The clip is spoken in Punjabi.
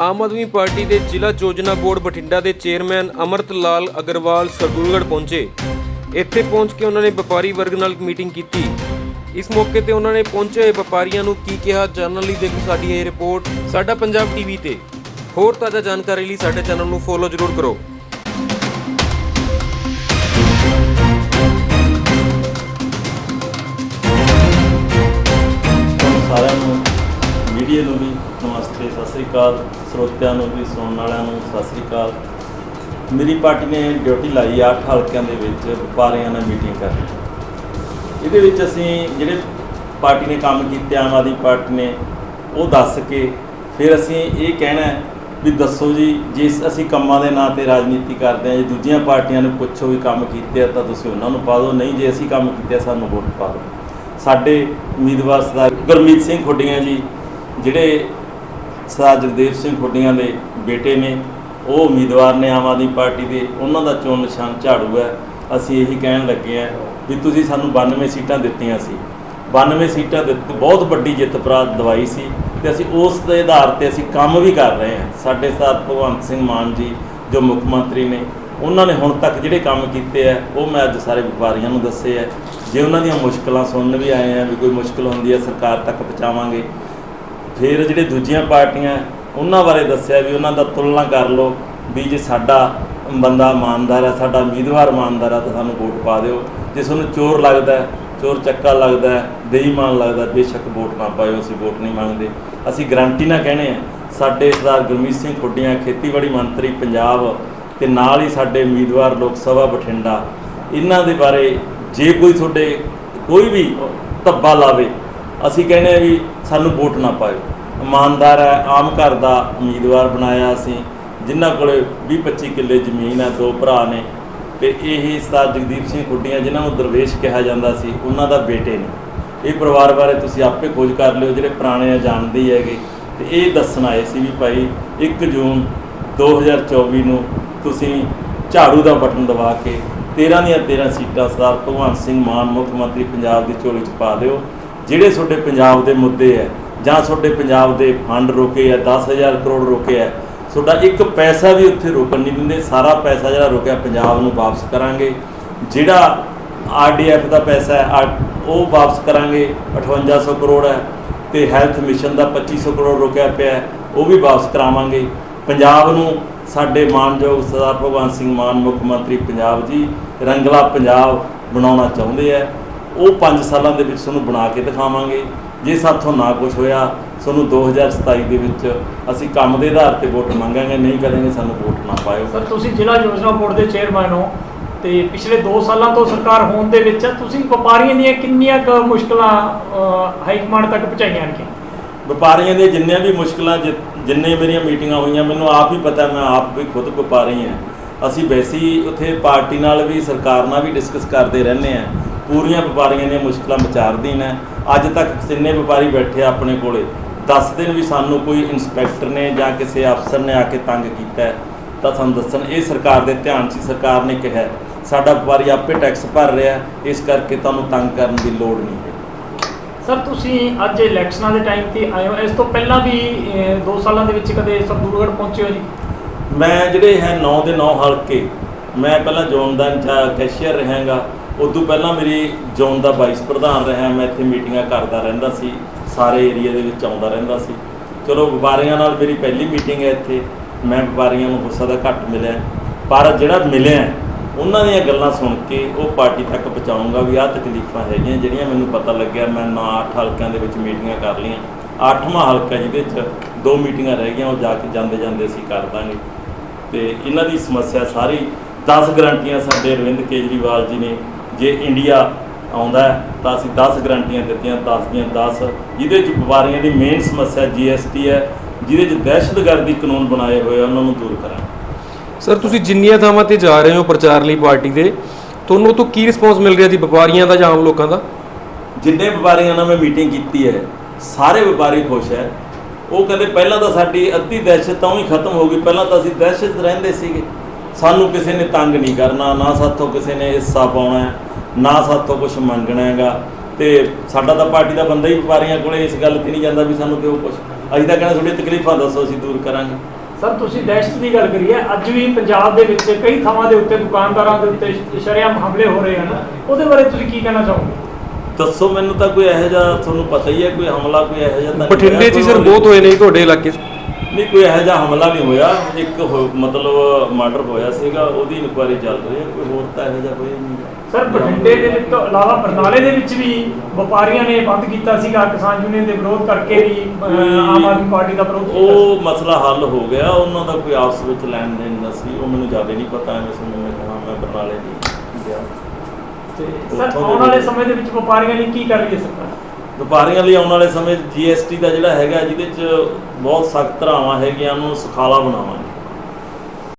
ਆਮ ਆਦਮੀ ਪਾਰਟੀ ਦੇ ਜ਼ਿਲ੍ਹਾ ਯੋਜਨਾ ਬੋਰਡ ਬਠਿੰਡਾ ਦੇ ਚੇਅਰਮੈਨ ਅਮਰਤ ਲਾਲ ਅਗਰਵਾਲ ਸਰਦੂਲਗੜ੍ਹ ਪਹੁੰਚੇ। ਇੱਥੇ ਪਹੁੰਚ ਕੇ ਉਹਨਾਂ ਨੇ ਵਪਾਰੀ ਵਰਗ ਨਾਲ ਮੀਟਿੰਗ ਕੀਤੀ। ਇਸ ਮੌਕੇ ਤੇ ਉਹਨਾਂ ਨੇ ਪਹੁੰਚੇ ਹੋਏ ਵਪਾਰੀਆਂ ਨੂੰ ਕੀ ਕਿਹਾ, ਜਾਣਨ ਲਈ ਦੇਖੋ ਸਾਡੀ ਇਹ ਰਿਪੋਰਟ ਸਾਡਾ ਪੰਜਾਬ ਟੀਵੀ ਤੇ। ਹੋਰ ਤਾਜ਼ਾ ਜਾਣਕਾਰੀ ਲਈ ਸਾਡੇ ਚੈਨਲ ਨੂੰ ਫੋਲੋ ਜ਼ਰੂਰ ਕਰੋ। ਅਕਾਲ ਸਰੋਤਿਆਂ ਨੂੰ ਵੀ, ਸੁਣਨ ਵਾਲਿਆਂ ਨੂੰ ਸਤਿ ਸ੍ਰੀ ਅਕਾਲ। ਮੇਰੀ ਪਾਰਟੀ ਨੇ ਡਿਊਟੀ ਲਾਈ ਆ ਅੱਠ ਹਲਕਿਆਂ ਦੇ ਵਿੱਚ, ਵਪਾਰੀਆਂ ਨਾਲ ਮੀਟਿੰਗ ਕਰਨੀ। ਇਹਦੇ ਵਿੱਚ ਅਸੀਂ ਜਿਹੜੇ ਪਾਰਟੀ ਨੇ ਕੰਮ ਕੀਤੇ, ਆਮ ਆਦਮੀ ਪਾਰਟੀ ਨੇ, ਉਹ ਦੱਸ ਕੇ ਫਿਰ ਅਸੀਂ ਇਹ ਕਹਿਣਾ ਵੀ ਦੱਸੋ ਜੀ, ਜੇ ਅਸੀਂ ਕੰਮਾਂ ਦੇ ਨਾਂ ਤੇ ਰਾਜਨੀਤੀ ਕਰਦੇ ਹਾਂ, ਜੇ ਦੂਜੀਆਂ ਪਾਰਟੀਆਂ ਨੂੰ ਪੁੱਛੋ ਵੀ ਕੰਮ ਕੀਤੇ ਆ ਤਾਂ ਤੁਸੀਂ ਉਹਨਾਂ ਨੂੰ ਪਾ ਦਿਓ, ਨਹੀਂ ਜੇ ਅਸੀਂ ਕੰਮ ਕੀਤੇ ਸਾਨੂੰ ਵੋਟ ਪਾ ਦਿਓ। ਸਾਡੇ ਉਮੀਦਵਾਰ ਸਰਦਾਰ ਗੁਰਮੀਤ ਸਿੰਘ ਖੁੱਡੀਆਂ ਜੀ, ਜਿਹੜੇ ਸਰਦਾਰ ਜਗਦੇਵ ਸਿੰਘ ਖੁੱਡੀਆਂ ਦੇ ਬੇਟੇ ਨੇ। ਉਹ ਉਮੀਦਵਾਰ ਨੇ ਆਮ ਆਦਮੀ ਪਾਰਟੀ ਦੇ। ਉਹਨਾਂ ਦਾ ਚੋਣ ਨਿਸ਼ਾਨ ਝਾੜੂ ਹੈ। ਅਸੀਂ ਇਹੀ ਕਹਿਣ ਲੱਗੇ ਆ ਵੀ ਤੁਸੀਂ ਸਾਨੂੰ 92 ਸੀਟਾਂ ਦਿੱਤੀਆਂ ਸੀ। 92 ਸੀਟਾਂ ਦਿੱਤੀ ਬਹੁਤ ਵੱਡੀ ਜਿੱਤ ਪ੍ਰਾਪਤ ਦਵਾਈ ਸੀ ਤੇ ਅਸੀਂ ਉਸ ਦੇ ਆਧਾਰ ਤੇ ਅਸੀਂ ਕੰਮ ਵੀ ਕਰ ਰਹੇ ਹਾਂ। ਸਾਡੇ ਸਰਦਾਰ ਭਗਵੰਤ ਸਿੰਘ ਮਾਨ ਜੀ, ਜੋ ਮੁੱਖ ਮੰਤਰੀ ਨੇ, ਉਹਨਾਂ ਨੇ ਹੁਣ ਤੱਕ ਜਿਹੜੇ ਕੰਮ ਕੀਤੇ ਆ, ਉਹ ਮੈਂ ਅੱਜ ਸਾਰੇ ਵਪਾਰੀਆਂ ਨੂੰ ਦੱਸੇ ਆ। ਜੇ ਉਹਨਾਂ ਦੀਆਂ ਮੁਸ਼ਕਲਾਂ ਸੁਣਨ ਵੀ ਆਏ ਆ ਵੀ ਕੋਈ ਮੁਸ਼ਕਲ ਹੁੰਦੀ ਹੈ ਸਰਕਾਰ ਤੱਕ ਪਹੁੰਚਾਵਾਂਗੇ। ਫਿਰ ਜਿਹੜੇ ਦੂਜੀਆਂ ਪਾਰਟੀਆਂ ਉਹਨਾਂ ਬਾਰੇ ਦੱਸਿਆ ਵੀ ਉਹਨਾਂ ਦਾ ਤੁਲਨਾ ਕਰ ਲਓ ਵੀ ਜੇ ਸਾਡਾ ਬੰਦਾ ਇਮਾਨਦਾਰ ਹੈ ਸਾਡਾ ਉਮੀਦਵਾਰ ਇਮਾਨਦਾਰ ਹੈ ਤਾਂ ਸਾਨੂੰ ਵੋਟ ਪਾ ਦਿਓ। ਜੇ ਤੁਹਾਨੂੰ ਚੋਰ ਲੱਗਦਾ ਚੋਰ ਚੱਕਾ ਲੱਗਦਾ ਹੈ, ਬੇਈਮਾਨ ਲੱਗਦਾ ਬੇਸ਼ੱਕ ਵੋਟ ਨਾ ਪਾਇਓ ਅਸੀਂ ਵੋਟ ਨਹੀਂ ਮੰਗਦੇ। ਅਸੀਂ ਗਰੰਟੀ ਨਾਲ ਕਹਿੰਦੇ ਆ ਸਾਡੇ ਸਰਦਾਰ ਗੁਰਮੀਤ ਸਿੰਘ ਖੁੱਡੀਆਂ ਖੇਤੀਬਾੜੀ ਮੰਤਰੀ ਪੰਜਾਬ ਤੇ ਨਾਲ ਹੀ ਸਾਡੇ ਉਮੀਦਵਾਰ ਲੋਕ ਸਭਾ ਬਠਿੰਡਾ ਇਹਨਾਂ ਦੇ ਬਾਰੇ ਜੇ ਕੋਈ ਤੁਹਾਡੇ ਕੋਈ ਵੀ ਧੱਬਾ ਲਾਵੇ ਅਸੀਂ ਕਹਿੰਦੇ ਆ ਵੀ ਸਾਨੂੰ ਵੋਟ ਨਾ ਪਾਇਓ। ਇਮਾਨਦਾਰ ਹੈ, ਆਮ ਘਰ ਦਾ ਉਮੀਦਵਾਰ ਬਣਾਇਆ ਅਸੀਂ। ਜਿਨ੍ਹਾਂ ਕੋਲੇ 20 25 ਕਿੱਲੇ ਜ਼ਮੀਨ ਹੈ, ਦੋ ਭਰਾ ਨੇ। ਤੇ ਇਹ ਸਰਦਾਰ ਜਗਦੀਪ ਸਿੰਘ ਖੁੱਡੀਆਂ, ਜਿਨ੍ਹਾਂ ਨੂੰ ਦਰਵੇਸ਼ ਕਿਹਾ ਜਾਂਦਾ ਸੀ, ਉਹਨਾਂ ਦਾ ਬੇਟੇ ਨੇ। ਇਹ ਪਰਿਵਾਰ ਬਾਰੇ ਤੁਸੀਂ ਆਪੇ ਖੋਜ ਕਰ ਲਿਓ, ਜਿਹੜੇ ਪੁਰਾਣੇ ਆ ਜਾਣਦੇ ਹੀ ਹੈਗੇ। ਤੇ ਇਹ ਦੱਸਣ ਆਏ ਸੀ ਵੀ ਭਾਈ 1 ਜੂਨ 2024 ਨੂੰ ਤੁਸੀਂ ਝਾੜੂ ਦਾ ਬਟਨ ਦਬਾ ਕੇ 13 ਦੀਆਂ 13 ਸੀਟਾਂ ਸਰਦਾਰ ਭਗਵੰਤ ਸਿੰਘ ਮਾਨ, ਮੁੱਖ ਮੰਤਰੀ ਪੰਜਾਬ ਦੀ ਝੋਲੀ 'ਚ ਪਾ ਦਿਓ। ਜਿਹੜੇ ਤੁਹਾਡੇ ਪੰਜਾਬ ਦੇ ਮੁੱਦੇ ਹੈ, ਜਾਂ ਤੁਹਾਡੇ ਪੰਜਾਬ ਦੇ ਫੰਡ ਰੋਕੇ ਆ 10000 ਕਰੋੜ ਰੋਕੇ ਆ ਤੁਹਾਡਾ ਇੱਕ ਪੈਸਾ ਵੀ ਉੱਥੇ ਰੋਕਣ ਨਹੀਂ ਦਿੰਦੇ, ਸਾਰਾ ਪੈਸਾ ਜਿਹੜਾ ਰੁਕਿਆ ਪੰਜਾਬ ਨੂੰ ਵਾਪਸ ਕਰਾਂਗੇ। ਜਿਹੜਾ ਆਰਡੀਐਫ ਦਾ ਪੈਸਾ ਹੈ, ਆ- ਉਹ ਵਾਪਸ ਕਰਾਂਗੇ 5800 ਕਰੋੜ ਹੈ, ਤੇ ਹੈਲਥ ਮਿਸ਼ਨ ਦਾ 2500 ਕਰੋੜ ਰੁਕਿਆ ਪਿਆ ਉਹ ਵੀ ਵਾਪਸ ਕਰਾਵਾਂਗੇ। ਪੰਜਾਬ ਨੂੰ ਸਾਡੇ ਮਾਨਯੋਗ ਸਰਦਾਰ ਭਗਵੰਤ ਸਿੰਘ ਮਾਨ, ਮੁੱਖ ਮੰਤਰੀ ਪੰਜਾਬ ਜੀ, ਰੰਗਲਾ ਪੰਜਾਬ ਬਣਾਉਣਾ ਚਾਹੁੰਦੇ ਆ ਉਹ 5 ਸਾਲਾਂ ਦੇ ਵਿੱਚ ਤੁਹਾਨੂੰ ਬਣਾ ਕੇ ਦਿਖਾਵਾਂਗੇ। ਜੇ ਸਾਥੋਂ ਨਾ ਕੁਝ ਹੋਇਆ ਤੁਹਾਨੂੰ 2027 ਦੇ ਵਿੱਚ ਅਸੀਂ ਕੰਮ ਦੇ ਆਧਾਰ ਤੇ ਵੋਟ ਮੰਗਾਂਗੇ ਨਹੀਂ ਕਰਾਂਗੇ ਸਾਨੂੰ ਵੋਟ ਨਾ ਪਾਇਓ। ਸਰ ਤੁਸੀਂ ਜ਼ਿਲ੍ਹਾ ਯੋਜਨਾ ਬੋਰਡ ਦੇ ਚੇਅਰਮੈਨ ਹੋ ਤੇ ਪਿਛਲੇ 2 ਸਾਲਾਂ ਤੋਂ ਸਰਕਾਰ ਹੋਣ ਦੇ ਵਿੱਚ ਤੁਸੀਂ ਵਪਾਰੀਆਂ ਦੀਆਂ ਕਿੰਨੀਆਂ ਕੁ ਮੁਸ਼ਕਲਾਂ ਹਾਈ ਕਮਾਂਡ ਤੱਕ ਪਹੁੰਚਾਈਆਂ ਨੇ ਵਪਾਰੀਆਂ ਦੇ ਜਿੰਨੀਆਂ ਵੀ ਮੁਸ਼ਕਲਾਂ ਜਿੰਨੇ ਮੇਰੀਆਂ ਮੀਟਿੰਗਾਂ ਹੋਈਆਂ ਮੈਨੂੰ ਆਪ ਹੀ ਪਤਾ ਮੈਂ ਆਪ ਵੀ ਖੁਦ ਵਪਾਰੀ ਹਾਂ। ਅਸੀਂ ਵੈਸੇ ਉੱਥੇ ਪਾਰਟੀ ਨਾਲ ਵੀ ਸਰਕਾਰ ਨਾਲ ਵੀ ਡਿਸਕਸ ਕਰਦੇ ਰਹਿੰਦੇ ਆ ਪੂਰੀਆਂ ਵਪਾਰੀਆਂ ਦੀਆਂ ਮੁਸ਼ਕਲਾਂ ਵਿਚਾਰਦੇ ਨੇ ਅੱਜ ਤੱਕ ਜਿੰਨੇ ਵਪਾਰੀ ਬੈਠੇ ਆ ਆਪਣੇ ਕੋਲੇ। ਦੱਸਦੇ ਨੇ ਵੀ ਸਾਨੂੰ ਕੋਈ ਇਨਸਪੈਕਟਰ ਨੇ ਜਾਂ ਕਿਸੇ ਅਫਸਰ ਨੇ ਆ ਕੇ ਤੰਗ ਕੀਤਾ ਤਾਂ ਸਾਨੂੰ ਦੱਸਣ ਇਹ ਸਰਕਾਰ ਦੇ ਧਿਆਨ 'ਚ ਸੀ, ਸਰਕਾਰ ਨੇ ਕਿਹਾ ਸਾਡਾ ਵਪਾਰੀ ਆਪੇ ਟੈਕਸ ਭਰ ਰਿਹਾ ਇਸ ਕਰਕੇ ਤੁਹਾਨੂੰ ਤੰਗ ਕਰਨ ਦੀ ਲੋੜ ਨਹੀਂ ਹੈ। ਸਰ ਤੁਸੀਂ ਅੱਜ ਇਲੈਕਸ਼ਨਾਂ ਦੇ ਟਾਈਮ ਤੇ ਆਏ ਹੋ। ਇਸ ਤੋਂ ਪਹਿਲਾਂ ਵੀ 2 ਸਾਲਾਂ ਦੇ ਵਿੱਚ ਕਦੇ ਸਰਦੂਲਗੜ੍ਹ ਪਹੁੰਚੇ ਹੋ ਜੀ? ਮੈਂ ਜਿਹੜੇ ਹੈ 9 ਦੇ 9 ਹਲਕੇ ਮੈਂ ਪਹਿਲਾਂ ਜ਼ੋਨ ਦਾ ਕੈਸ਼ੀਅਰ ਰਹਾਂਗਾ। ਉਦੋਂ ਪਹਿਲਾਂ ਮੇਰੀ ਜ਼ੋਨ ਦਾ ਵਾਈਸ ਪ੍ਰਧਾਨ ਰਿਹਾ, ਮੈਂ ਇੱਥੇ ਮੀਟਿੰਗਾਂ ਕਰਦਾ ਰਹਿੰਦਾ ਸੀ, ਸਾਰੇ ਏਰੀਆ ਦੇ ਵਿੱਚ ਆਉਂਦਾ ਰਹਿੰਦਾ ਸੀ। ਚਲੋ, ਵਪਾਰੀਆਂ ਨਾਲ ਮੇਰੀ ਪਹਿਲੀ ਮੀਟਿੰਗ ਹੈ ਇੱਥੇ, ਮੈਂ ਵਪਾਰੀਆਂ ਨੂੰ ਗੁੱਸਾ ਦਾ ਘੱਟ ਮਿਲਿਆ। ਪਰ ਜਿਹੜਾ ਮਿਲਿਆ, ਉਹਨਾਂ ਦੀਆਂ ਗੱਲਾਂ ਸੁਣ ਕੇ ਉਹ ਪਾਰਟੀ ਤੱਕ ਪਹੁੰਚਾਊਂਗਾ ਵੀ ਆਹ ਤਕਲੀਫਾਂ ਹੈਗੀਆਂ, ਜਿਹੜੀਆਂ ਮੈਨੂੰ ਪਤਾ ਲੱਗਿਆ, ਮੈਂ ਨਾ ਅੱਠ ਹਲਕਿਆਂ ਦੇ ਵਿੱਚ ਮੀਟਿੰਗਾਂ ਕਰ ਲਈਆਂ। ਅੱਠਵਾਂ ਹਲਕਾ ਜਿਹਦੇ 'ਚ ਦੋ ਮੀਟਿੰਗਾਂ ਰਹਿ ਗਈਆਂ, ਉਹ ਜਾ ਕੇ ਜਾਂਦੇ ਜਾਂਦੇ ਅਸੀਂ ਕਰ ਦਾਂਗੇ। ਤੇ ਇਹਨਾਂ ਦੀ ਸਮੱਸਿਆ ਸਾਰੀ 10 ਗਰੰਟੀਆਂ ਸਾਡੇ ਅਰਵਿੰਦ ਕੇਜਰੀਵਾਲ ਜੀ ਨੇ ਜੇ ਇੰਡੀਆ ਆਉਂਦਾ ਤਾਂ ਅਸੀਂ 10 ਗਰੰਟੀਆਂ ਦਿੱਤੀਆਂ 10 ਦੀਆਂ 10 ਜਿਹਦੇ ਚ ਵਪਾਰੀਆਂ ਦੀ ਮੇਨ ਸਮੱਸਿਆ ਜੀਐਸਟੀ ਹੈ ਜਿਹਦੇ ਚ ਦਹਿਸ਼ਤਗਰਦੀ ਕਾਨੂੰਨ ਬਣਾਏ ਹੋਏ ਆ ਉਹਨਾਂ ਨੂੰ ਦੂਰ ਕਰਾਂਗੇ। ਸਰ ਤੁਸੀਂ ਜਿੰਨੀਆਂ ਥਾਵਾਂ ਤੇ ਜਾ ਰਹੇ ਹੋ ਪ੍ਰਚਾਰ ਲਈ ਪਾਰਟੀ ਦੇ ਤੁਹਾਨੂੰ ਤੋਂ ਕੀ ਰਿਸਪੌਂਸ ਮਿਲ ਰਿਹਾ ਜੀ ਵਪਾਰੀਆਂ ਦਾ ਜਾਂ ਆਮ ਲੋਕਾਂ ਦਾ? ਜਿੰਨੇ ਵਪਾਰੀਆਂ ਨਾਲ ਮੈਂ ਮੀਟਿੰਗ ਕੀਤੀ ਹੈ ਸਾਰੇ ਵਪਾਰੀ ਖੁਸ਼ ਹੈ। ਉਹ ਕਹਿੰਦੇ ਪਹਿਲਾਂ ਤਾਂ ਸਾਡੀ ਅੱਧੀ ਦਹਿਸ਼ਤ ਤਾਂ ਹੀ ਖਤਮ ਹੋ ਗਈ ਪਹਿਲਾਂ ਤਾਂ ਅਸੀਂ ਦਹਿਸ਼ਤ ਰਹਿੰਦੇ ਸੀਗੇ। ਸਾਨੂੰ ਕਿਸੇ ਨੇ ਤੰਗ ਨਹੀਂ ਕਰਨਾ ਨਾ ਸਾਥੋਂ ਕਿਸੇ ਨੇ ਹਿੱਸਾ ਪਾਉਣਾ ਹੈ, ਨਾ ਸਾਥੋਂ ਕੁਝ ਮੰਗਣਾ ਹੈਗਾ। ਤੇ ਸਾਡਾ ਤਾਂ ਪਾਰਟੀ ਦਾ ਬੰਦਾ ਹੀ ਵਪਾਰੀਆਂ ਕੋਲੇ ਇਸ ਗੱਲ ਤੇ ਨਹੀਂ ਜਾਂਦਾ ਵੀ ਸਾਨੂੰ ਦਿਓ ਕੁਝ ਅਸੀਂ ਤਾਂ ਕਹਿੰਦੇ ਤੁਹਾਡੀਆਂ ਤਕਲੀਫਾਂ ਦੱਸੋ ਅਸੀਂ ਦੂਰ ਕਰਾਂਗੇ। ਸਰ ਤੁਸੀਂ ਦਹਿਸ਼ਤ ਦੀ ਗੱਲ ਕਰੀ ਹੈ ਅੱਜ ਵੀ ਪੰਜਾਬ ਦੇ ਵਿੱਚ ਕਈ ਥਾਵਾਂ ਦੇ ਉੱਤੇ ਦੁਕਾਨਦਾਰਾਂ ਦੇ ਉੱਤੇ ਸ਼ਰੇਆਮ ਹਮਲੇ ਹੋ ਰਹੇ ਹਨ। ਉਹਦੇ ਬਾਰੇ ਤੁਸੀਂ ਕੀ ਕਹਿਣਾ ਚਾਹੋਗੇ? ਦੱਸੋ ਮੈਨੂੰ ਤਾਂ ਕੋਈ ਇਹੋ ਜਿਹਾ ਤੁਹਾਨੂੰ ਪਤਾ ਹੀ ਹੈ ਕੋਈ ਹਮਲਾ ਕੋਈ ਇਹੋ ਜਿਹਾ ਬਠਿੰਡੇ 'ਚ ਸਰ ਬਹੁਤ ਹੋਏ ਨੇ ਤੁਹਾਡੇ ਇਲਾਕੇ 'ਚ। ਨਹੀਂ ਕੋਈ ਇਹੋ ਜਿਹਾ ਹਮਲਾ ਨਹੀਂ ਹੋਇਆ। ਇੱਕ ਹੋ- ਮਤਲਬ ਮਰਡਰ ਹੋਇਆ ਸੀਗਾ ਉਹਦੀ ਇਨਕੁਆਇਰੀ ਚੱਲ ਰਹੀ ਹੈ। ਕੋਈ ਹੋਰ ਤਾਂ ਇਹੋ ਜਿਹਾ ਕੋਈ ਨਹੀਂ ਸਰ ਬਠਿੰਡੇ ਦੇ ਵਿੱਚ ਤੋਂ ਇਲਾਵਾ ਬਰਨਾਲੇ ਦੇ ਵਿੱਚ ਵੀ ਵਪਾਰੀਆਂ ਨੇ ਬੰਦ ਕੀਤਾ ਸੀਗਾ ਕਿਸਾਨ ਯੂਨੀਅਨ ਦੇ ਵਿਰੋਧ ਕਰਕੇ ਵੀ ਅਹ, ਆਮ ਆਦਮੀ ਪਾਰਟੀ ਦਾ ਵਿਰੋਧ ਕੀਤਾ ਸੀ। ਉਹ ਮਸਲਾ ਹੱਲ ਹੋ ਗਿਆ। ਉਹਨਾਂ ਦਾ ਕੋਈ ਆਪਸ ਵਿੱਚ ਲੈਣ ਦੇਣ ਦਾ ਸੀ। ਉਹ ਮੈਨੂੰ ਜ਼ਿਆਦਾ ਨਹੀਂ ਪਤਾ ਐਵੇਂ ਸੁਣਨ ਮੈਂ ਕਹਾਂ ਮੈਂ ਬਰਨਾਲੇ ਗਿਆ। ਤੇ ਸਰ ਉੱਥੋਂ ਦੇ ਆਉਣ ਵਾਲੇ ਸਮੇਂ ਦੇ ਵਿੱਚ ਵਪਾਰੀਆਂ ਲਈ ਕੀ ਕਰ ਰਹੀ ਹੈ ਸਰਕਾਰ? ਵਪਾਰੀਆਂ ਲਈ ਆਉਣ ਵਾਲੇ ਸਮੇਂ ਜੀਐਸਟੀ ਦਾ ਜਿਹੜਾ ਹੈਗਾ, ਜਿਹਦੇ ਚ ਬਹੁਤ ਸਖਤ ਧਾਰਾਵਾਂ ਹੈਗੀਆਂ, ਉਹਨੂੰ ਸੁਖਾਲਾ ਬਣਾਵਾਂਗੇ।